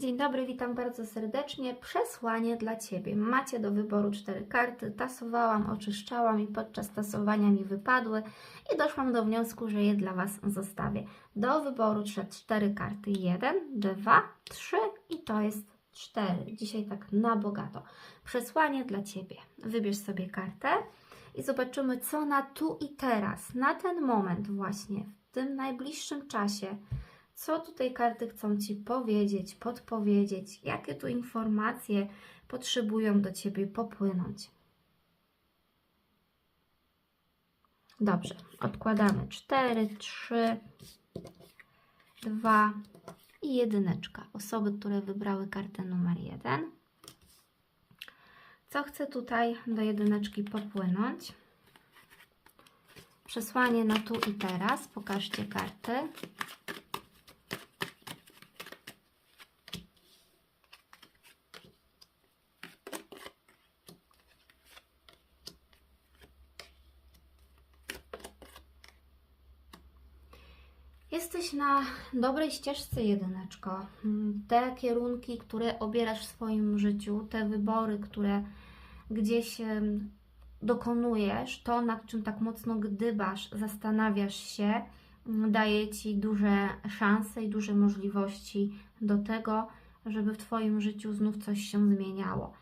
Dzień dobry, witam bardzo serdecznie. Przesłanie dla Ciebie. Macie do wyboru cztery karty. Tasowałam, oczyszczałam i podczas tasowania mi wypadły i doszłam do wniosku, że je dla Was zostawię. Do wyboru cztery karty. Jeden, dwa, trzy i to jest cztery. Dzisiaj tak na bogato. Przesłanie dla Ciebie. Wybierz sobie kartę i zobaczymy, co na tu i teraz, na ten moment właśnie, w tym najbliższym czasie co tutaj karty chcą Ci powiedzieć, podpowiedzieć, jakie tu informacje potrzebują do Ciebie popłynąć. Dobrze, odkładamy 4, 3, 2 i jedyneczka. Osoby, które wybrały kartę numer 1. Co chce tutaj do jedyneczki popłynąć? Przesłanie na tu i teraz. Pokażcie karty. Jesteś na dobrej ścieżce, jedyneczko. Mm, Te kierunki, które obierasz w swoim życiu, te wybory, które gdzieś dokonujesz, to nad czym tak mocno gdybasz, zastanawiasz się, mm, daje Ci duże szanse i duże możliwości do tego, żeby w Twoim życiu znów coś się zmieniało.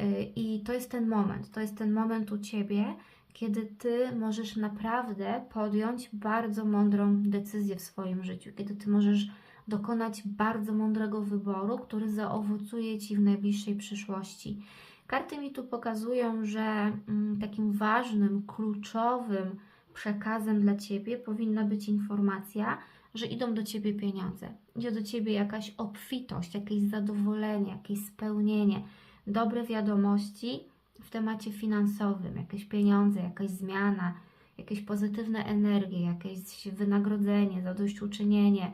Y, I to jest ten moment, to jest ten moment u Ciebie, kiedy Ty możesz naprawdę podjąć bardzo mądrą decyzję w swoim życiu, kiedy Ty możesz dokonać bardzo mądrego wyboru, który zaowocuje Ci w najbliższej przyszłości. Karty mi tu pokazują, że mm, takim ważnym, kluczowym przekazem dla Ciebie powinna być informacja, że idą do Ciebie pieniądze. Idzie do Ciebie jakaś obfitość, jakieś zadowolenie, jakieś spełnienie, dobre wiadomości temacie finansowym, jakieś pieniądze, jakaś zmiana, jakieś pozytywne energie, jakieś wynagrodzenie, zadośćuczynienie.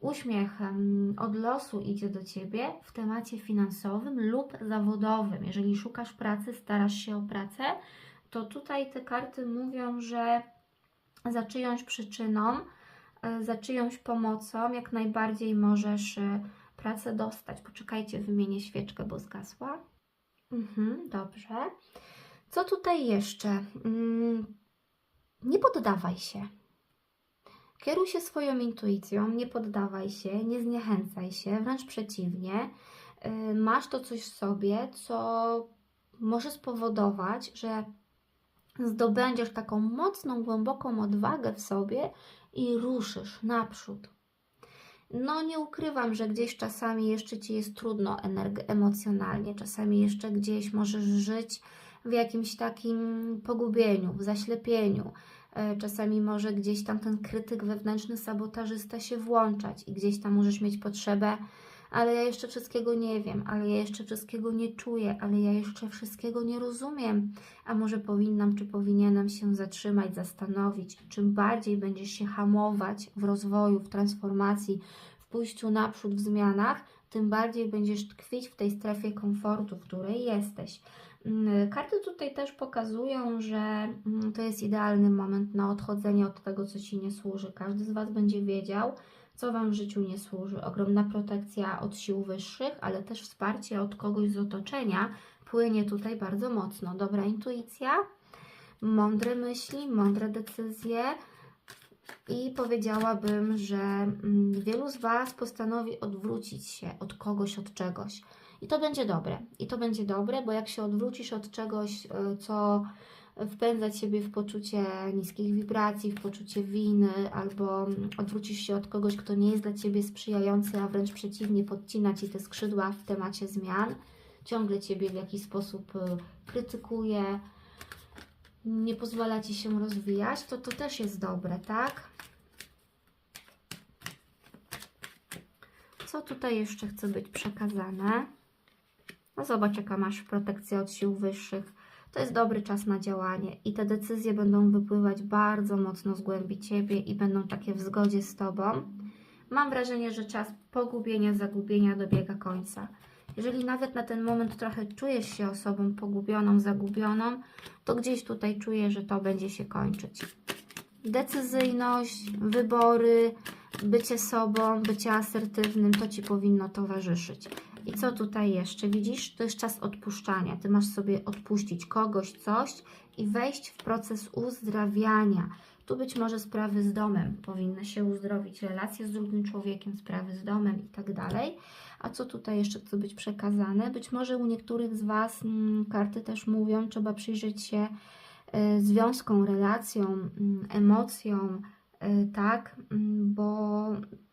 Uśmiech od losu idzie do Ciebie w temacie finansowym lub zawodowym. Jeżeli szukasz pracy, starasz się o pracę, to tutaj te karty mówią, że za czyjąś przyczyną, e, za czyjąś pomocą, jak najbardziej możesz e, pracę dostać. Poczekajcie, wymienię świeczkę, bo zgasła. Mhm, dobrze. Co tutaj jeszcze? Mm, nie poddawaj się. Kieruj się swoją intuicją, nie poddawaj się, nie zniechęcaj się, wręcz przeciwnie. Y, Masz to coś w sobie, co może spowodować, że zdobędziesz taką mocną, głęboką odwagę w sobie i ruszysz naprzód. No, nie ukrywam, że gdzieś czasami jeszcze ci jest trudno emocjonalnie, czasami jeszcze gdzieś możesz żyć w jakimś takim pogubieniu, w zaślepieniu. E, Czasami może gdzieś tam ten krytyk wewnętrzny, sabotażysta się włączać i gdzieś tam możesz mieć potrzebę, ale ja jeszcze wszystkiego nie wiem, ale ja jeszcze wszystkiego nie czuję, ale ja jeszcze wszystkiego nie rozumiem. A może powinnam czy powinienem się zatrzymać, zastanowić. Czym bardziej będziesz się hamować w rozwoju, w transformacji, w pójściu naprzód, w zmianach, tym bardziej będziesz tkwić w tej strefie komfortu, w której jesteś. Mm, Karty tutaj też pokazują, że mm, to jest idealny moment na odchodzenie od tego, co Ci nie służy. Każdy z Was będzie wiedział, co Wam w życiu nie służy. Ogromna protekcja od sił wyższych, ale też wsparcie od kogoś z otoczenia płynie tutaj bardzo mocno. Dobra intuicja, mądre myśli, mądre decyzje. I powiedziałabym, że mm, wielu z Was postanowi odwrócić się od kogoś, od czegoś. I to będzie dobre. I to będzie dobre, bo jak się odwrócisz od czegoś, y, co wpędza Ciebie w poczucie niskich wibracji, w poczucie winy, albo odwrócisz się od kogoś, kto nie jest dla Ciebie sprzyjający, a wręcz przeciwnie, podcina Ci te skrzydła w temacie zmian, ciągle Ciebie w jakiś sposób y, krytykuje, nie pozwala Ci się rozwijać, to to też jest dobre, tak? Co tutaj jeszcze chce być przekazane? No zobacz, jaka masz protekcję od sił wyższych. To jest dobry czas na działanie i te decyzje będą wypływać bardzo mocno z głębi Ciebie i będą takie w zgodzie z Tobą. Mam wrażenie, że czas pogubienia, zagubienia dobiega końca. Jeżeli nawet na ten moment trochę czujesz się osobą pogubioną, zagubioną, to gdzieś tutaj czuję, że to będzie się kończyć. Decyzyjność, wybory, bycie sobą, bycie asertywnym, to Ci powinno towarzyszyć. I co tutaj jeszcze? Widzisz, to jest czas odpuszczania. Ty masz sobie odpuścić kogoś, coś i wejść w proces uzdrawiania. Tu być może sprawy z domem powinny się uzdrowić, relacje z drugim człowiekiem, sprawy z domem i tak dalej. A co tutaj jeszcze chce być przekazane? Być może u niektórych z Was mm, karty też mówią, trzeba przyjrzeć się y, związkom, relacjom, y, emocjom, y, tak, mm, bo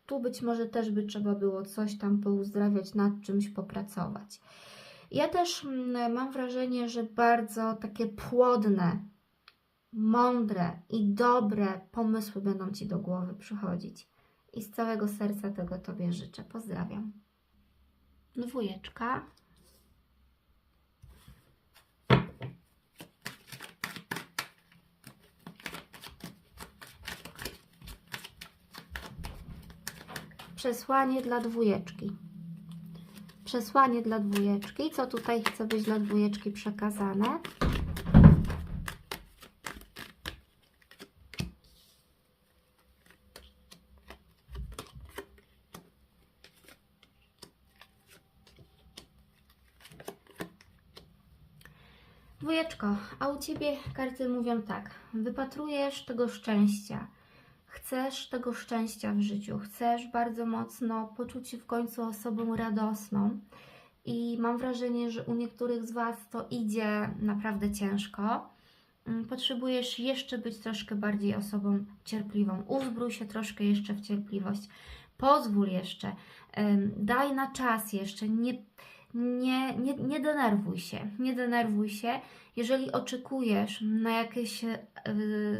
tu być może też by trzeba było coś tam pouzdrawiać, nad czymś popracować. Ja też mm, mam wrażenie, że bardzo takie płodne, mądre i dobre pomysły będą Ci do głowy przychodzić. I z całego serca tego Tobie życzę. Pozdrawiam. Dwójeczka. Przesłanie dla dwójeczki. Przesłanie dla dwójeczki. Co tutaj chce być dla dwójeczki przekazane? Dwójeczko, a u Ciebie karty mówią tak. Wypatrujesz tego szczęścia. Chcesz tego szczęścia w życiu. Chcesz bardzo mocno poczuć się w końcu osobą radosną. I mam wrażenie, że u niektórych z Was to idzie naprawdę ciężko. Mm, Potrzebujesz jeszcze być troszkę bardziej osobą cierpliwą. Uzbrój się troszkę jeszcze w cierpliwość. Pozwól jeszcze. Daj na czas jeszcze. Nie, nie, nie, nie denerwuj się. Nie denerwuj się. Jeżeli oczekujesz na jakieś e,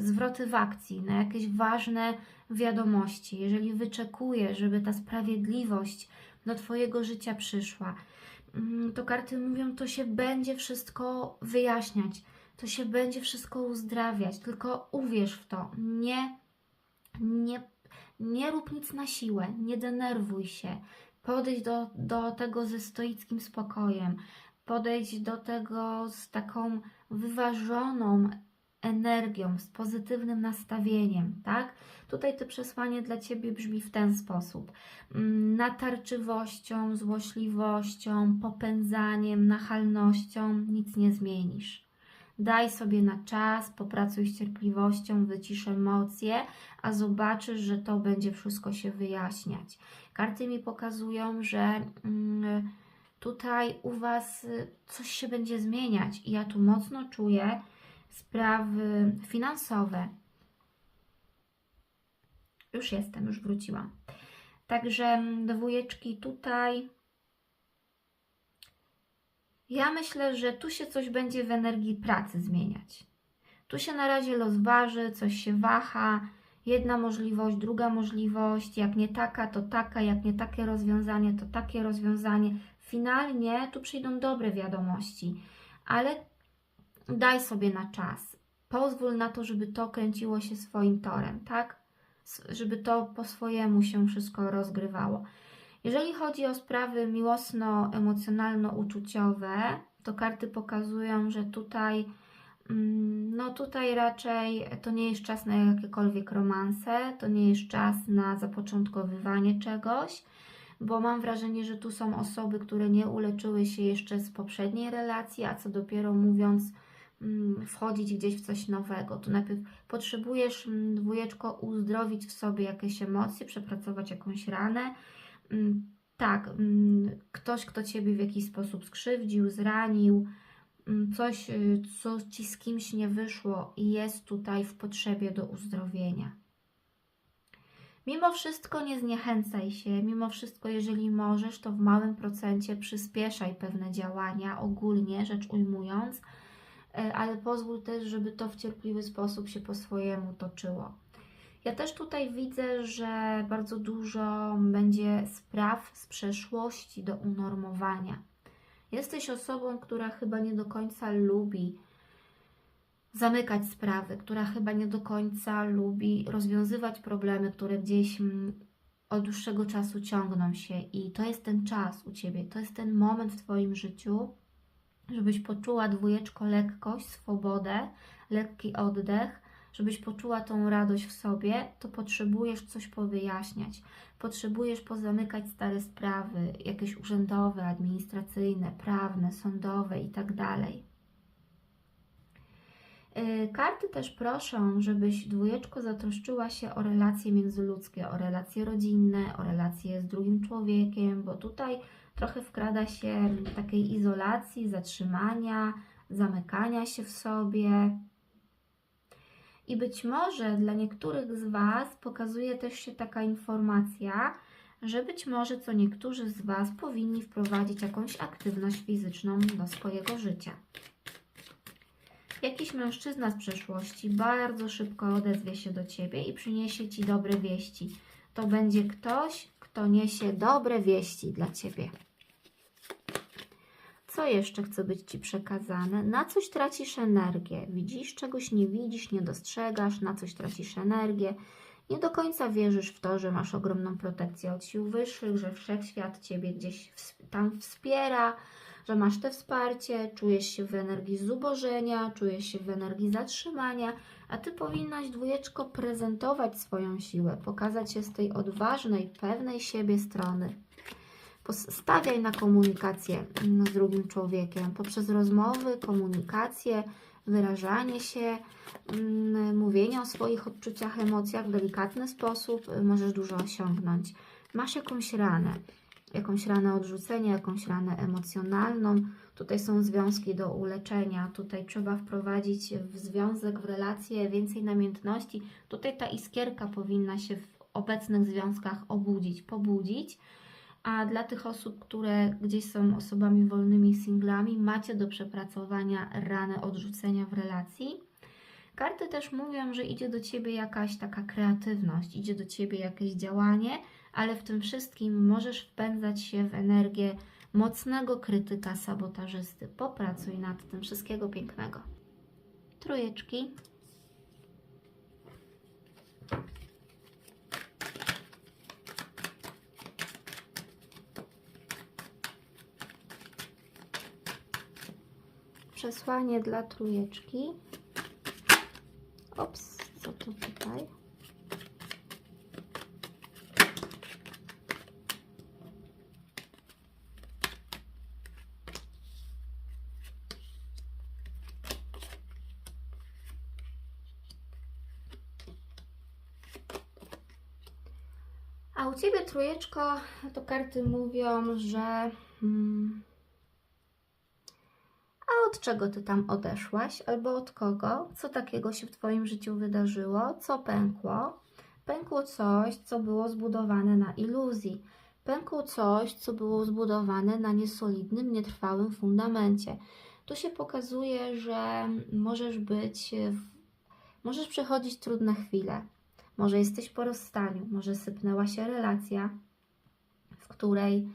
zwroty w akcji, na jakieś ważne wiadomości, jeżeli wyczekujesz, żeby ta sprawiedliwość do Twojego życia przyszła, mm, to karty mówią, to się będzie wszystko wyjaśniać, to się będzie wszystko uzdrawiać, tylko uwierz w to, nie, nie, nie rób nic na siłę, nie denerwuj się, podejdź do, do tego ze stoickim spokojem, podejdź do tego z taką wyważoną energią, z pozytywnym nastawieniem, tak? Tutaj to przesłanie dla Ciebie brzmi w ten sposób. Mm, Natarczywością, złośliwością, popędzaniem, nachalnością nic nie zmienisz. Daj sobie na czas, popracuj z cierpliwością, wycisz emocje, a zobaczysz, że to będzie wszystko się wyjaśniać. Karty mi pokazują, że mm, tutaj u Was y, coś się będzie zmieniać i ja tu mocno czuję sprawy finansowe. Już jestem, już wróciłam. Także mm, dwójeczki tutaj. Ja myślę, że tu się coś będzie w energii pracy zmieniać. Tu się na razie los waży, coś się waha. Jedna możliwość, druga możliwość. Jak nie taka, to taka. Jak nie takie rozwiązanie, to takie rozwiązanie. Finalnie tu przyjdą dobre wiadomości, ale daj sobie na czas. Pozwól na to, żeby to kręciło się swoim torem, tak? Żeby to po swojemu się wszystko rozgrywało. Jeżeli chodzi o sprawy miłosno-emocjonalno-uczuciowe, to karty pokazują, że tutaj, mm, no tutaj raczej to nie jest czas na jakiekolwiek romanse, to nie jest czas na zapoczątkowywanie czegoś, bo mam wrażenie, że tu są osoby, które nie uleczyły się jeszcze z poprzedniej relacji, a co dopiero mówiąc, mm, wchodzić gdzieś w coś nowego. Tu najpierw potrzebujesz, mm, dwójeczko, uzdrowić w sobie jakieś emocje, przepracować jakąś ranę. Mm, Tak, mm, ktoś, kto Ciebie w jakiś sposób skrzywdził, zranił, mm, coś, y, co Ci z kimś nie wyszło i jest tutaj w potrzebie do uzdrowienia. Mimo wszystko nie zniechęcaj się, mimo wszystko, jeżeli możesz, to w małym procencie przyspieszaj pewne działania, ogólnie rzecz ujmując, e, ale pozwól też, żeby to w cierpliwy sposób się po swojemu toczyło. Ja też tutaj widzę, że bardzo dużo będzie spraw z przeszłości do unormowania. Jesteś osobą, która chyba nie do końca lubi zamykać sprawy, która chyba nie do końca lubi rozwiązywać problemy, które gdzieś mm, od dłuższego czasu ciągną się i to jest ten czas u Ciebie, to jest ten moment w Twoim życiu, żebyś poczuła dwójeczko lekkość, swobodę, lekki oddech, żebyś poczuła tą radość w sobie, to potrzebujesz coś powyjaśniać. Potrzebujesz pozamykać stare sprawy, jakieś urzędowe, administracyjne, prawne, sądowe itd. Yy, Karty też proszą, żebyś dwójeczko zatroszczyła się o relacje międzyludzkie, o relacje rodzinne, o relacje z drugim człowiekiem, bo tutaj trochę wkrada się takiej izolacji, zatrzymania, zamykania się w sobie. I być może dla niektórych z Was pokazuje też się taka informacja, że być może co niektórzy z Was powinni wprowadzić jakąś aktywność fizyczną do swojego życia. Jakiś mężczyzna z przeszłości bardzo szybko odezwie się do Ciebie i przyniesie Ci dobre wieści. To będzie ktoś, kto niesie dobre wieści dla Ciebie. Co jeszcze chce być Ci przekazane? Na coś tracisz energię. Widzisz, czegoś nie widzisz, nie dostrzegasz, na coś tracisz energię. Nie do końca wierzysz w to, że masz ogromną protekcję od sił wyższych, że wszechświat Ciebie gdzieś tam wspiera, że masz te wsparcie, czujesz się w energii zubożenia, czujesz się w energii zatrzymania, a Ty powinnaś dwójeczko prezentować swoją siłę, pokazać się z tej odważnej, pewnej siebie strony. Stawiaj na komunikację z drugim człowiekiem poprzez rozmowy, komunikację, wyrażanie się, mówienie o swoich odczuciach, emocjach w delikatny sposób możesz dużo osiągnąć. Masz jakąś ranę, jakąś ranę odrzucenia, jakąś ranę emocjonalną. Tutaj są związki do uleczenia, tutaj trzeba wprowadzić w związek, w relację więcej namiętności. Tutaj ta iskierka powinna się w obecnych związkach obudzić, pobudzić. A dla tych osób, które gdzieś są osobami wolnymi, singlami, macie do przepracowania ranę odrzucenia w relacji. Karty też mówią, że idzie do Ciebie jakaś taka kreatywność, idzie do Ciebie jakieś działanie, ale w tym wszystkim możesz wpędzać się w energię mocnego krytyka, sabotażysty. Popracuj nad tym. Wszystkiego pięknego. Trójeczki. Przesłanie dla trójeczki. Ops, co to tutaj? A u Ciebie trójeczko, to karty mówią, że... Hmm, od czego Ty tam odeszłaś? Albo od kogo? Co takiego się w Twoim życiu wydarzyło? Co pękło? Pękło coś, co było zbudowane na iluzji. Pękło coś, co było zbudowane na niesolidnym, nietrwałym fundamencie. Tu się pokazuje, że możesz być, możesz przechodzić trudne chwile. Może jesteś po rozstaniu, może sypnęła się relacja, w której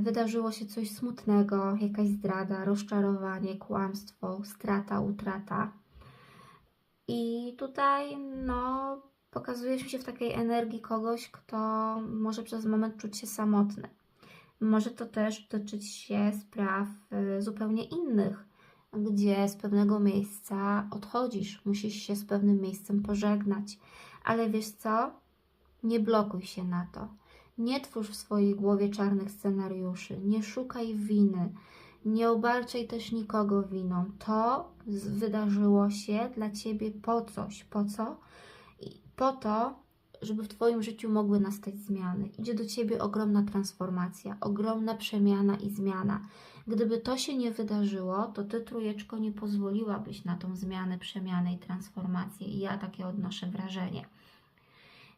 wydarzyło się coś smutnego, jakaś zdrada, rozczarowanie, kłamstwo, strata, utrata. I tutaj, no, pokazujesz się w takiej energii kogoś, kto może przez moment czuć się samotny. Może to też dotyczyć się spraw e, zupełnie innych, gdzie z pewnego miejsca odchodzisz, musisz się z pewnym miejscem pożegnać. Ale wiesz co? Nie blokuj się na to. Nie twórz w swojej głowie czarnych scenariuszy. Nie szukaj winy. Nie obarczaj też nikogo winą. To wydarzyło się dla Ciebie po coś. Po co? Po to, żeby w Twoim życiu mogły nastać zmiany. Idzie do Ciebie ogromna transformacja, ogromna przemiana i zmiana. Gdyby to się nie wydarzyło, to Ty, trójeczko, nie pozwoliłabyś na tą zmianę, przemianę i transformację. I ja takie odnoszę wrażenie.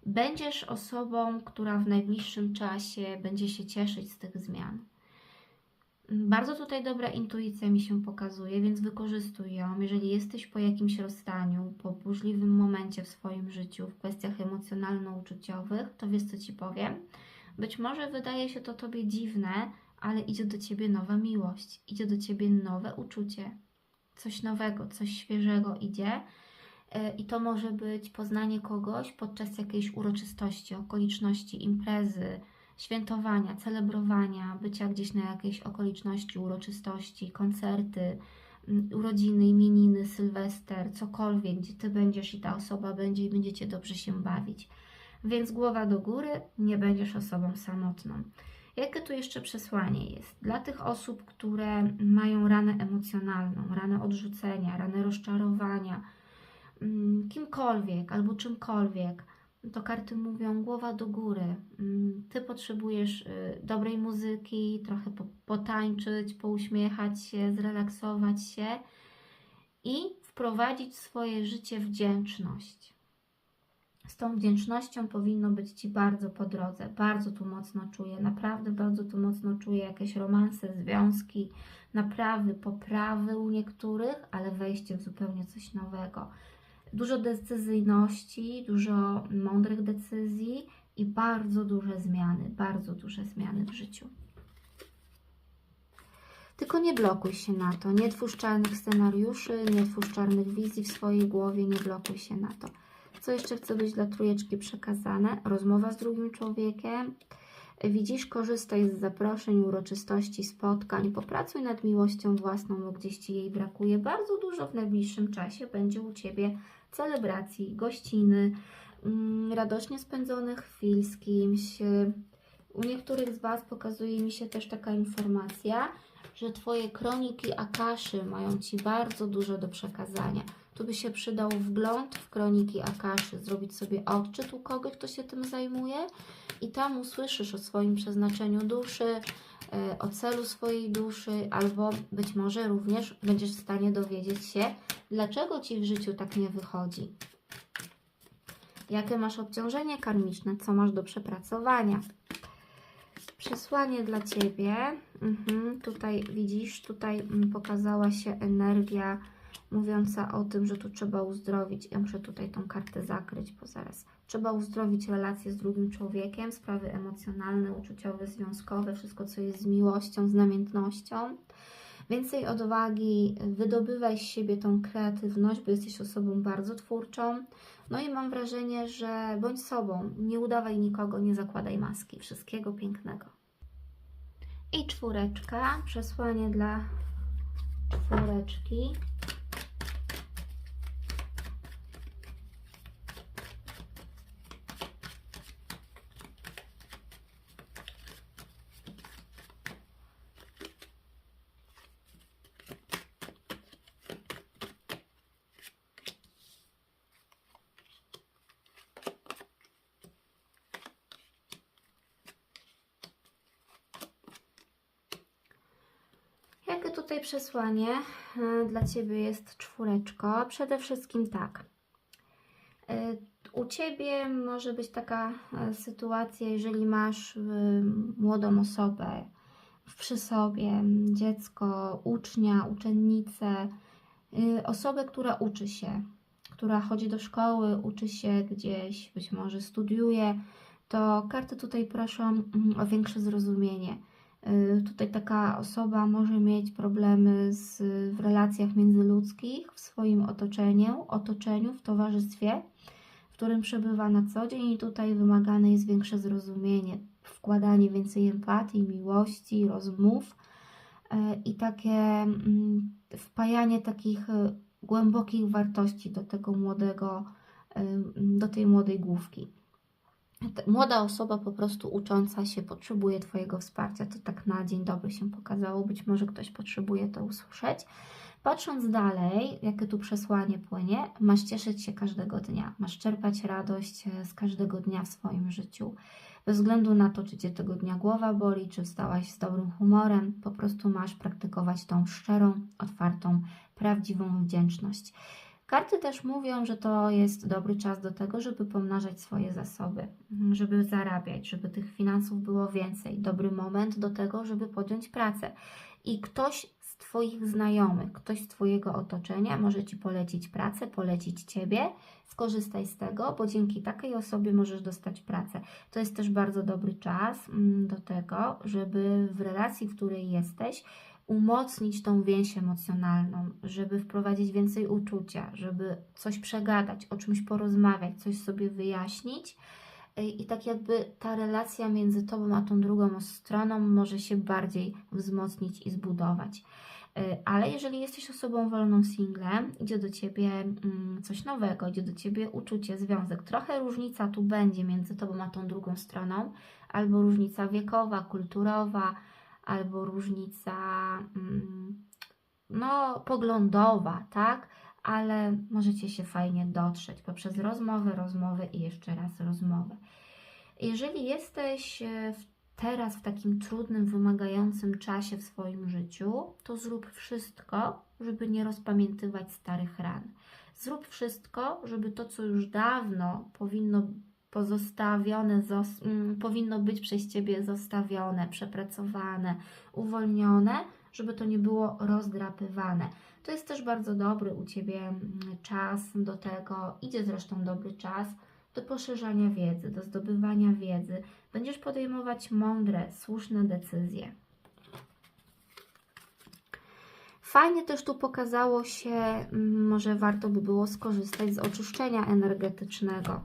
Będziesz osobą, która w najbliższym czasie będzie się cieszyć z tych zmian. Bardzo tutaj dobra intuicja mi się pokazuje, więc wykorzystuj ją. Jeżeli jesteś po jakimś rozstaniu, po burzliwym momencie w swoim życiu, w kwestiach emocjonalno-uczuciowych, to wiesz, co Ci powiem. Być może wydaje się to Tobie dziwne, ale idzie do Ciebie nowa miłość, idzie do Ciebie nowe uczucie, coś nowego, coś świeżego idzie. E, I to może być poznanie kogoś podczas jakiejś uroczystości, okoliczności, imprezy, świętowania, celebrowania, bycia gdzieś na jakiejś okoliczności, uroczystości, koncerty, urodziny, imieniny, sylwester, cokolwiek, gdzie ty będziesz i ta osoba będzie i będziecie dobrze się bawić. Więc głowa do góry, nie będziesz osobą samotną. Jakie tu jeszcze przesłanie jest? Dla tych osób, które mają ranę emocjonalną, ranę odrzucenia, ranę rozczarowania, kimkolwiek albo czymkolwiek, to karty mówią głowa do góry. Mm, Ty potrzebujesz y, dobrej muzyki, trochę po- potańczyć, pouśmiechać się, zrelaksować się i wprowadzić swoje życie wdzięczność. Z tą wdzięcznością powinno być Ci bardzo po drodze. Bardzo tu mocno czuję, naprawdę bardzo tu mocno czuję jakieś romanse, związki, naprawy, poprawy u niektórych, ale wejście w zupełnie coś nowego. Dużo decyzyjności, dużo mądrych decyzji i bardzo duże zmiany, bardzo duże zmiany w życiu. Tylko nie blokuj się na to, nie twórz czarnych scenariuszy, nie twórz czarnych wizji w swojej głowie, nie blokuj się na to. Co jeszcze chce być dla trójeczki przekazane? Rozmowa z drugim człowiekiem. Widzisz, korzystaj z zaproszeń, uroczystości, spotkań. Popracuj nad miłością własną, bo gdzieś Ci jej brakuje. Bardzo dużo w najbliższym czasie będzie u Ciebie celebracji, gościny, mm, radośnie spędzonych chwil z kimś. U niektórych z Was pokazuje mi się też taka informacja, że Twoje kroniki Akaszy mają Ci bardzo dużo do przekazania. Tu by się przydał wgląd w kroniki Akaszy, zrobić sobie odczyt u kogoś, kto się tym zajmuje i tam usłyszysz o swoim przeznaczeniu duszy, o celu swojej duszy, albo być może również będziesz w stanie dowiedzieć się, dlaczego Ci w życiu tak nie wychodzi. Jakie masz obciążenie karmiczne, co masz do przepracowania. Przesłanie dla Ciebie. Mhm, tutaj widzisz, tutaj mm, pokazała się energia mówiąca o tym, że tu trzeba uzdrowić. Ja muszę tutaj tą kartę zakryć, bo zaraz. Trzeba uzdrowić relacje z drugim człowiekiem, sprawy emocjonalne, uczuciowe, związkowe, wszystko co jest z miłością, z namiętnością. Więcej odwagi, wydobywaj z siebie tą kreatywność, bo jesteś osobą bardzo twórczą. No i mam wrażenie, że bądź sobą, nie udawaj nikogo, nie zakładaj maski. Wszystkiego pięknego. I czwóreczka, przesłanie dla czwóreczki. Jakie tutaj przesłanie e, dla Ciebie jest czwóreczko? Przede wszystkim tak. E, U Ciebie może być taka e, sytuacja, jeżeli masz młodą osobę przy sobie, dziecko, ucznia, uczennicę, osobę, która uczy się, która chodzi do szkoły, uczy się gdzieś, być może studiuje, to karty tutaj proszą mm, o większe zrozumienie. Y, Tutaj taka osoba może mieć problemy z, w relacjach międzyludzkich, w swoim otoczeniu, otoczeniu, w towarzystwie, w którym przebywa na co dzień i tutaj wymagane jest większe zrozumienie, wkładanie więcej empatii, miłości, rozmów y, i takie mm, wpajanie takich y, głębokich wartości do tego młodego, do tej młodej główki młoda osoba po prostu ucząca się potrzebuje Twojego wsparcia. To tak na dzień dobry się pokazało. Być może ktoś potrzebuje to usłyszeć. Patrząc dalej, jakie tu przesłanie płynie, masz cieszyć się każdego dnia, masz czerpać radość e, z każdego dnia w swoim życiu. Bez względu na to, czy Cię tego dnia głowa boli, czy wstałaś z dobrym humorem, po prostu masz praktykować tą szczerą, otwartą, prawdziwą wdzięczność. Karty też mówią, że to jest dobry czas do tego, żeby pomnażać swoje zasoby, żeby zarabiać, żeby tych finansów było więcej. Dobry moment do tego, żeby podjąć pracę. I ktoś z Twoich znajomych, ktoś z Twojego otoczenia może Ci polecić pracę, polecić Ciebie. Skorzystaj z tego, bo dzięki takiej osobie możesz dostać pracę. To jest też bardzo dobry czas mm, do tego, żeby w relacji, w której jesteś, umocnić tą więź emocjonalną, żeby wprowadzić więcej uczucia, żeby coś przegadać, o czymś porozmawiać, coś sobie wyjaśnić y, i tak jakby ta relacja między Tobą a tą drugą stroną może się bardziej wzmocnić i zbudować. Y, Ale jeżeli jesteś osobą wolną singlem, idzie do Ciebie mm, coś nowego, idzie do Ciebie uczucie, związek. Trochę różnica tu będzie między Tobą a tą drugą stroną, albo różnica wiekowa, kulturowa, albo różnica mm, no, poglądowa, tak? Ale możecie się fajnie dotrzeć poprzez rozmowę, rozmowę i jeszcze raz rozmowę. Jeżeli jesteś e, teraz w takim trudnym, wymagającym czasie w swoim życiu, to zrób wszystko, żeby nie rozpamiętywać starych ran. Zrób wszystko, żeby to, co już dawno powinno pozostawione, zos- mm, powinno być przez Ciebie zostawione, przepracowane, uwolnione, żeby to nie było rozdrapywane. To jest też bardzo dobry u Ciebie mm, czas do tego, idzie zresztą dobry czas do poszerzania wiedzy, do zdobywania wiedzy. Będziesz podejmować mądre, słuszne decyzje. Fajnie też tu pokazało się, mm, może warto by było skorzystać z oczyszczenia energetycznego.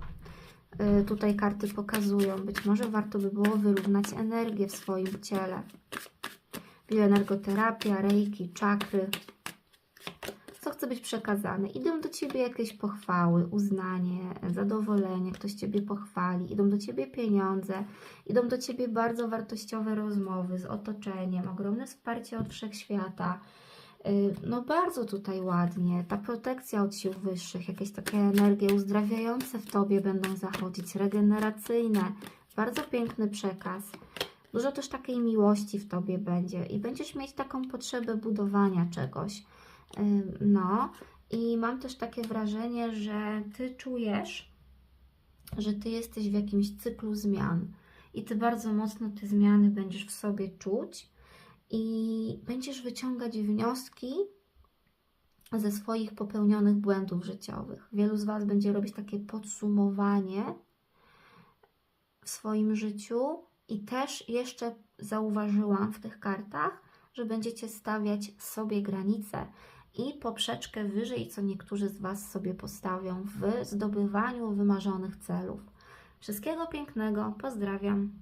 Y, Tutaj karty pokazują, być może warto by było wyrównać energię w swoim ciele. Bioenergoterapia, reiki, czakry. Co chce być przekazane? Idą do Ciebie jakieś pochwały, uznanie, zadowolenie, ktoś Ciebie pochwali, idą do Ciebie pieniądze, idą do Ciebie bardzo wartościowe rozmowy z otoczeniem, ogromne wsparcie od wszechświata. Y, No bardzo tutaj ładnie, ta protekcja od sił wyższych, jakieś takie energie uzdrawiające w Tobie będą zachodzić, regeneracyjne, bardzo piękny przekaz. Dużo też takiej miłości w Tobie będzie. I będziesz mieć taką potrzebę budowania czegoś. Ym, No. I mam też takie wrażenie, że Ty czujesz, że Ty jesteś w jakimś cyklu zmian. I Ty bardzo mocno te zmiany będziesz w sobie czuć i będziesz wyciągać wnioski ze swoich popełnionych błędów życiowych. Wielu z Was będzie robić takie podsumowanie w swoim życiu i też jeszcze zauważyłam w tych kartach, że będziecie stawiać sobie granice i poprzeczkę wyżej, co niektórzy z Was sobie postawią w zdobywaniu wymarzonych celów. Wszystkiego pięknego, pozdrawiam.